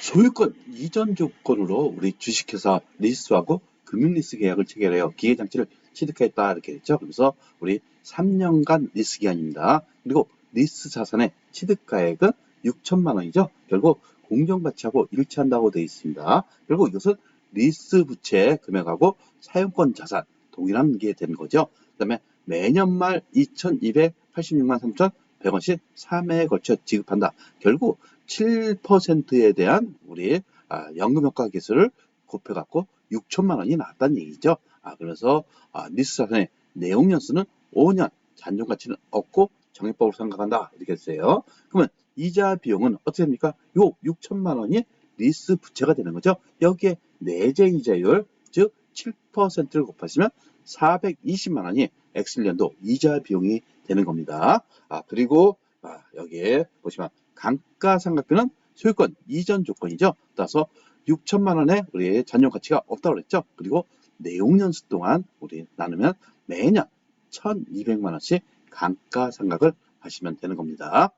소유권 이전 조건으로 우리 주식회사 리스하고 금융리스 계약을 체결해요. 기계장치를 취득했다 이렇게 됐죠. 그래서 우리 3년간 리스 기간입니다. 그리고 리스 자산의 취득가액은 6천만 원이죠. 결국 공정가치하고 일치한다고 되어 있습니다. 그리고 이것은 리스 부채 금액하고 사용권 자산 동일한 게 되는 거죠. 그 다음에 매년 말 2,286만 3,100원씩 3회에 걸쳐 지급한다. 결국 7%에 대한 우리 아, 연금효과 계수를 곱해갖고 6천만 원이 나왔다는 얘기죠. 아, 그래서 아, 리스 자산의 내용 연수는 5년, 잔존 가치는 없고 정액법으로 생각한다. 이렇게 했어요. 그러면 이자 비용은 어떻게 됩니까? 요 6천만 원이 리스 부채가 되는 거죠. 여기에 내재 이자율, 즉 7%를 곱하시면 420만 원이 엑슬년도 이자 비용이 되는 겁니다. 아, 그리고 아, 여기에 보시면 감가상각비는 소유권 이전 조건이죠. 따라서 6천만 원의 우리 잔존 가치가 없다고 그랬죠. 그리고 내용연수 동안 우리 나누면 매년 1,200만 원씩 감가상각을 하시면 되는 겁니다.